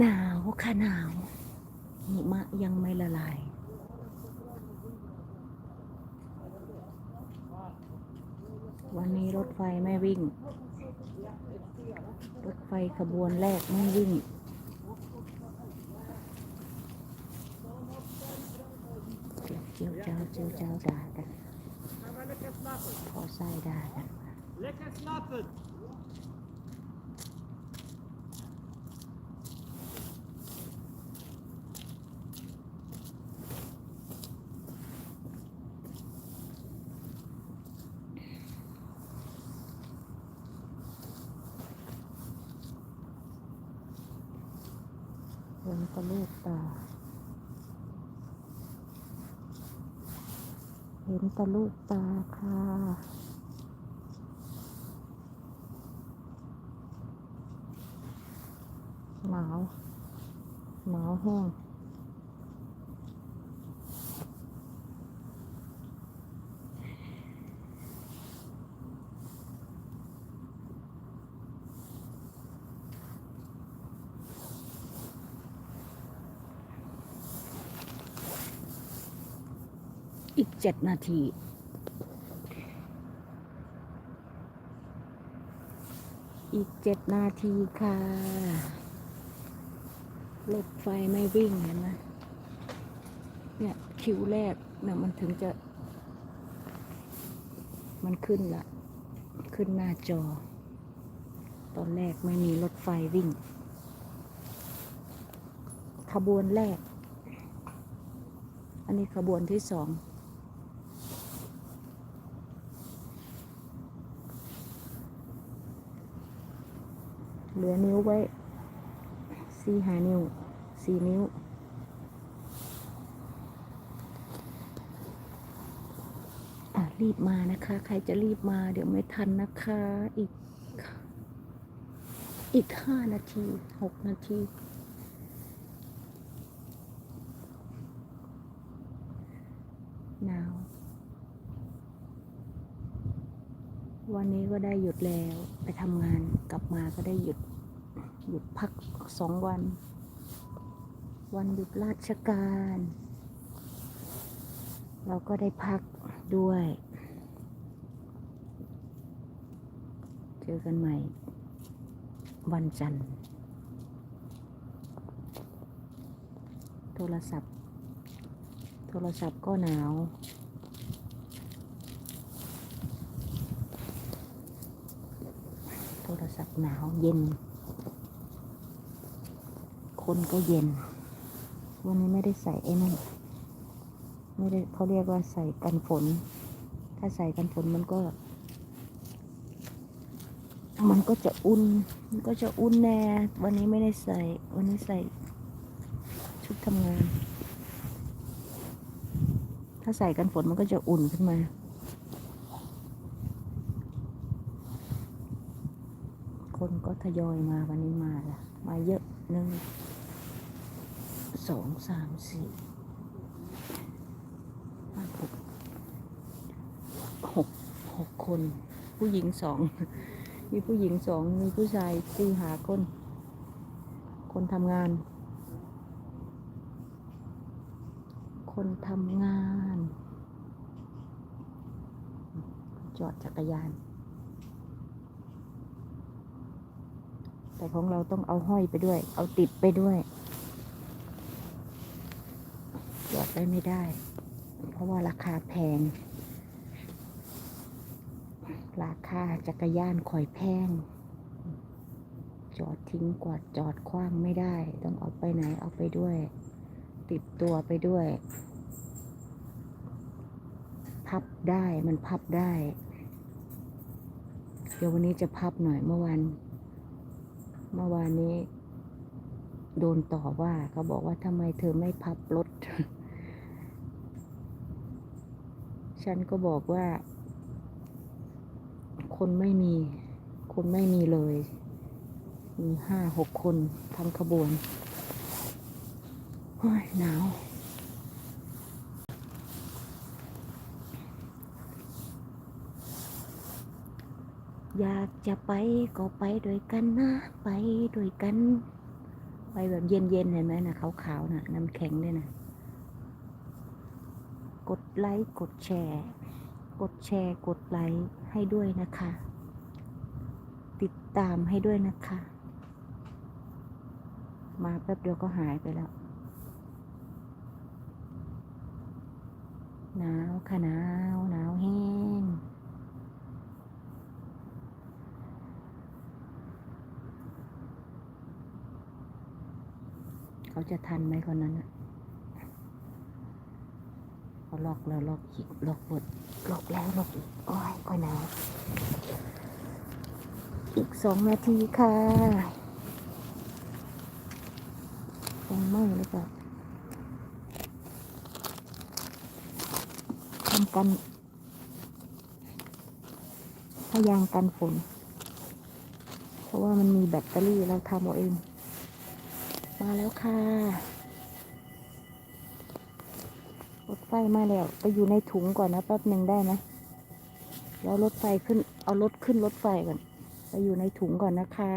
หนาวค่ะหนาวหิมะยังไม่ละลาย วันนี้รถไฟไม่วิ่ง รถไฟขบวนแรกไม่วิ่ง เจียวเจ้าเจียวเจ้าด่ากันพอไส้ด่ากัน นตะลูกตา เห็นตะลูกตาค่ะหนาว หนาวแห้ง จ็ดนาที อีกเจ็ดนาทีค่ะ รถไฟไม่วิ่งเห็นไหมเนี่ยคิวแรกเนี่ยมันถึงจะ มันขึ้นละ ขึ้นหน้าจอ ตอนแรกไม่มีรถไฟวิ่ง ขบวนแรก อันนี้ขบวนที่สอง เหลือนิ้วไว้สี่หานิ้วสี่นิ้วอะรีบมานะคะ ใครจะรีบมาเดี๋ยวไม่ทันนะคะ อีก อีกห้านาทีหกนาที หนาว วันนี้ก็ได้หยุดแล้วไปทำงานกลับมาก็ได้หยุดหยุดพักสองวัน วันหยุดราชการ เราก็ได้พักด้วย เจอกันใหม่ วันจันทร์ โทรศัพท์ โทรศัพท์ก็หนาว โทรศัพท์หนาวเย็น คนก็เย็น วันนี้ไม่ได้ใส่ไอ้นั่นไม่ได้เขาเรียกว่าใส่กันฝน ถ้าใส่กันฝนมันก็ มันก็จะอุ่น มันก็จะอุ่นแน่ วันนี้ไม่ได้ใส่ วันนี้ใส่ชุดทำงาน ถ้าใส่กันฝนมันก็จะอุ่นขึ้นมา คนก็ ทยอยมาวันนี้มาละมาเยอะหนึ่งสองสามสี่ห้าหกหกหกคน ผู้หญิงสองมีผู้หญิงสองมีผู้ชายสี่หาคน คนทำงาน คนทำงาน จอดจักรยาน แต่ของเราต้องเอาห้อยไปด้วย เอาติดไปด้วยจอดได้ไม่ได้ เพราะว่าราคาแพง ราคาจักรยานข่อยแพง จอดทิ้งกวาดจอดคว้างไม่ได้ ต้องเอาไปไหนเอาไปด้วย ติดตัวไปด้วย พับได้มันพับได้ เดี๋ยววันนี้จะพับหน่อยเมื่อวาน มื่อวานนี้ โดนต่อว่าเขาบอกว่าทำไมเธอไม่พับรถ ฉันก็บอกว่า คนไม่มี คนไม่มีเลย มีห้าหกคนทั้งขบวนโอ้ยหนาว อยากจะไปก็ไปด้วยกันนะ ไปด้วยกัน ไปแบบเย็นๆเห็นไหมนะขาวๆนะน้ำแข็งด้วยนะกดไลค์กดแชร์ กดแชร์กดไลค์ให้ด้วยนะคะ ติดตามให้ด้วยนะคะ มาแป๊บเดียวก็หายไปแล้วหนาวค่ะหนาวหนาวแห้ง เขาจะทันไหมคนนั้นอะเขาล็อกแล้วล็อกอีกล็อกหมดล็อกแล้วล็อกอีกโอ้ยก็หนาวอีกสองนาทีค่ะยังไม่หรือเปล่าทำกันพยางกันฝน เพราะว่ามันมีแบตเตอรี่เราทำเอาเอง มาแล้วค่ะรถไฟมาแล้ว ไปอยู่ในถุงก่อนนะแป๊บหนึ่งได้ไหมแล้วรถไฟขึ้น เอารถขึ้นรถไฟก่อน ไปอยู่ในถุงก่อนนะคะ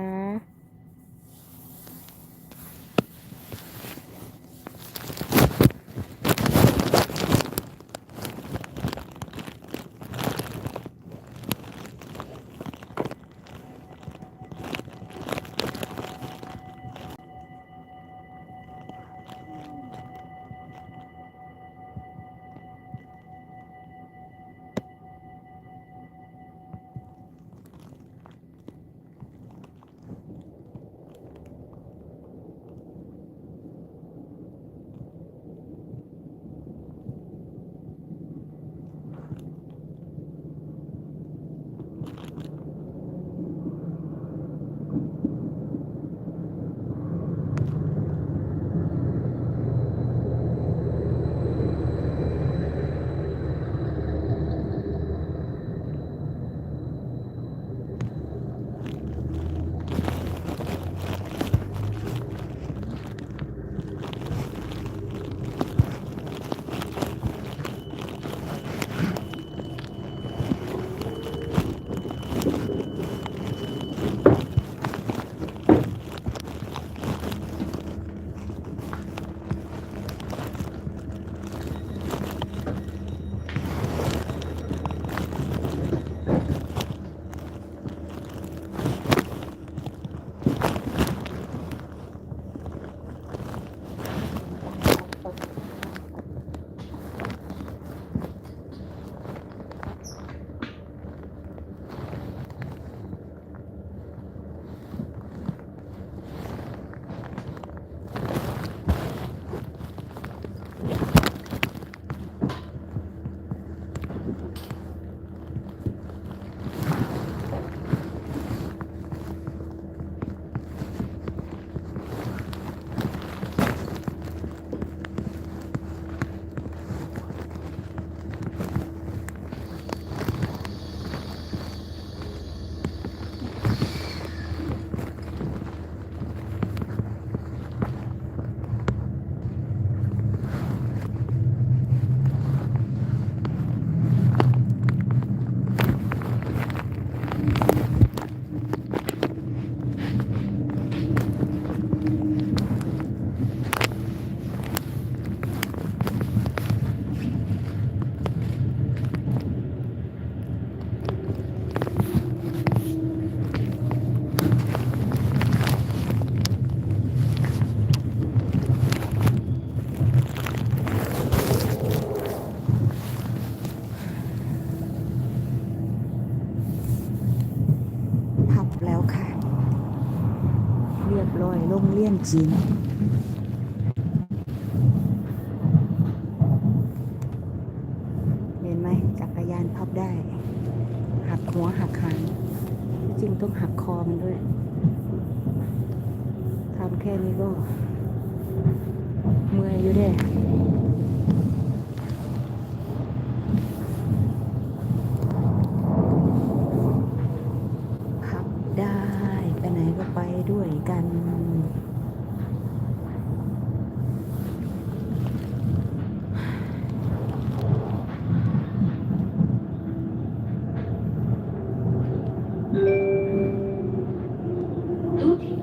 โรงเห็นไหมจักรยานพับได้ หักหัวหักหางจริงต้องหักคอมันด้วยทำแค่นี้ก็ เมื่อยอยู่เด้ พับได้ ไปไหนก็ไปด้วยกัน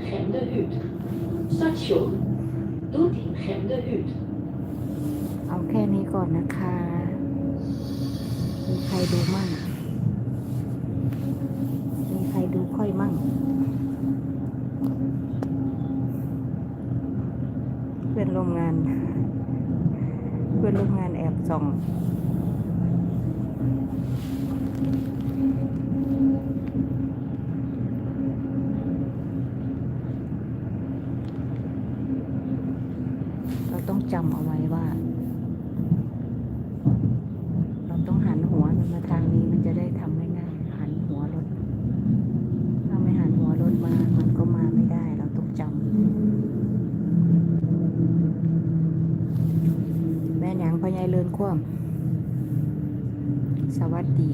Doe die gemde hut. Station. Doetinchem de Hut. เอาแค่นี้ก่อนนะคะ มีใครดูมั่ง มีใครดูค่อยมั่ง เพื่อนโร่วมงาน เพื่อนโร่วมงานแอบส่อง เรา ต้องจำเอาไว้ว่า เราต้องหันหัวมันมาทางนี้มันจะได้ทำง่ายๆหันหัวรถ ถ้าไม่หันหัวรถมา มันก็มาไม่ได้ เราต้องจำแม่หยังพ่อใหญ่เลินคว่ำสวัสดี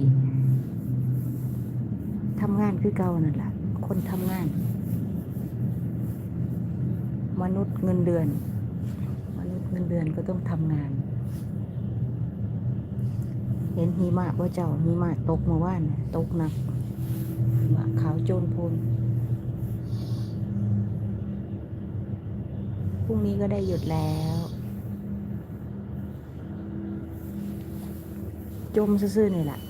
ทำงานคือเก่านั่นแหละคนทำงาน มนุษย์เงินเดือน เงินเดือนก็ต้องทำงาน เห็นหิมะว่าเจ้าหิมะตกเมื่อวานน่ะตกหนักหิมะขาวโจนพูนพรุ่งนี้ก็ได้หยุดแล้ว จมซื่อๆนี่แหละ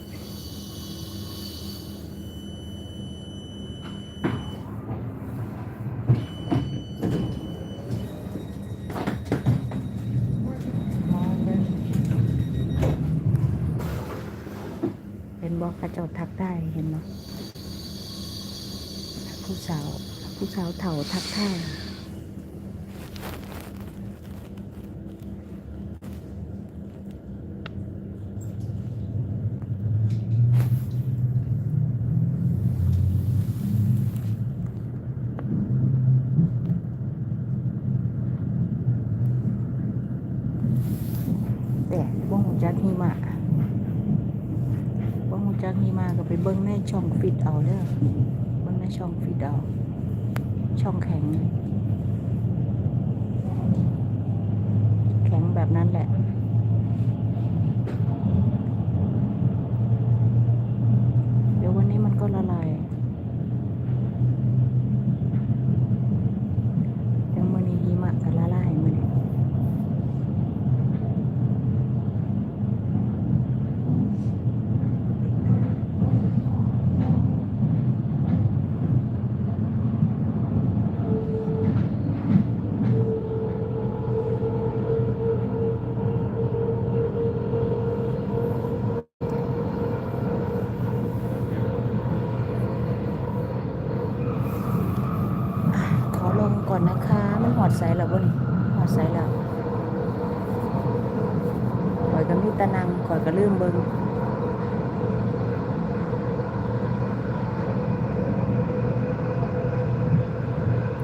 กกระจกทักได้เห็นไหมผู้สาวผู้สาวเถ่าทักทายแต่บ่หูจักหิมะ จากนี้มาก็ไปเบิ้งในช่องฟิตเอาเด้อเบิ้งในช่องฟิตเอาช่องแข็ง แข็งแบบนั้นแหละ เดี๋ยววันนี้มันก็ละลาย เดี๋ยวมื่อนี้หิมะก็ละลายมื่อนี้อะขอล งก่อนนะคะ มันหอดใสแล้วบนหอดใสแล้วข่อยก็มีตะนังข่อยก็ลืมเบิง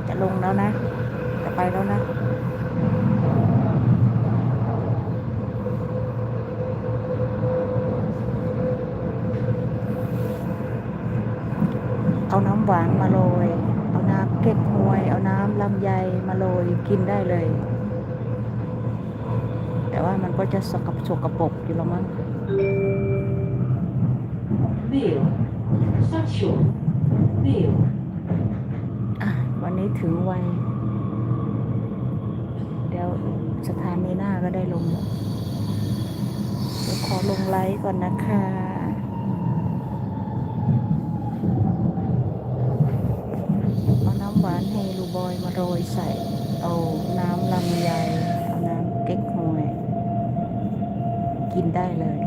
จะลงแล้วนะ จะไปแล้วนะเอาน้ำหวานมาโรย เอาน้ำเก๊กฮวย เอาน้ำลำไยมาโรยกินได้เลย แต่ว่ามันก็จะสกปรกสกปรกอยู่แล้วมั้ง Meel. Station. Meel. อะวันนี้ถึงวัยเดี๋ยวสถานีหน้าก็ได้ลงแล้วเดี๋ยวขอลงไลฟ์ก่อนนะคะ โรยใส่ เอาน้ำลำไยเอาน้ำเก๊กฮวย กินได้เลย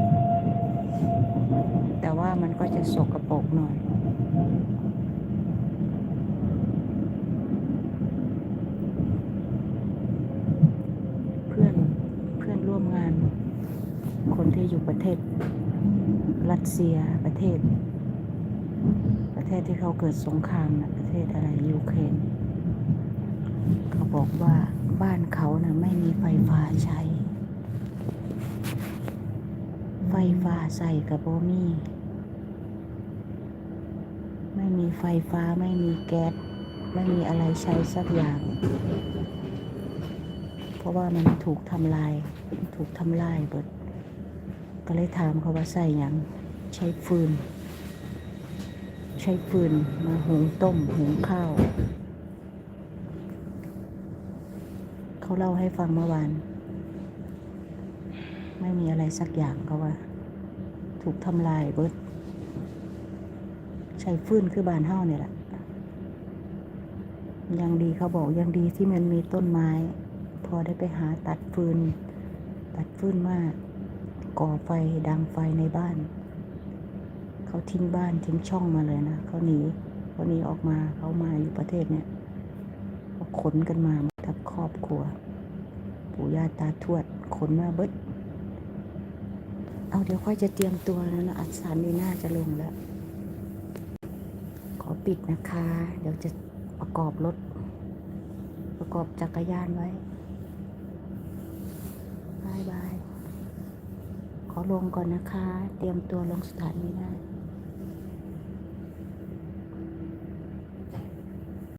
แต่ว่ามันก็จะสกปรกหน่อย เพื่อนเพื่อนร่วมงาน คนที่อยู่ประเทศ รัสเซียประเทศ ประเทศที่เขาเกิดสงครามนะประเทศอะไรยูเครน บอกว่าบ้านเขานะ่ะไม่มีไฟฟ้าใช้ ไฟฟ้าใส่กับโบมีไม่มีไฟฟ้าไม่มีแก๊สไม่มีอะไรใช้สักอย่าง เพราะว่ามันถูกทำลาย ถูกทำลายเบิด ก็เลยถามเขาว่าใส่ยังใช้ฟืน ใช้ฟืนมาหุงต้มหุงข้าว เขาเล่าให้ฟังเมื่อวาน ไม่มีอะไรสักอย่างเขาว่า ถูกทำลายเบิดใช้ฟืนคือบานเฮ้าเนี่ยแหละยังดีเขาบอกยังดีที่มันมีต้นไม้ พอได้ไปหาตัดฟืน ตัดฟืนมาก่อไฟดังไฟในบ้าน เขาทิ้งบ้านทิ้งช่องมาเลยนะเขาหนีเขาหนีออกมาเขามาอยู่ประเทศเนี่ยเขาขนกันมาท รอบครัว ปู่ย่าตาทวดขนมาเบิด เอาเดี๋ยวค่อยจะเตรียมตัวแล้วนะอัศานนี่น่าจะลงแล้ว ขอปิดนะคะ เดี๋ยวจะประกอบรถ ประกอบจักรยานไว้บายบาย ขอลงก่อนนะคะ เตรียมตัวลงสถานีได้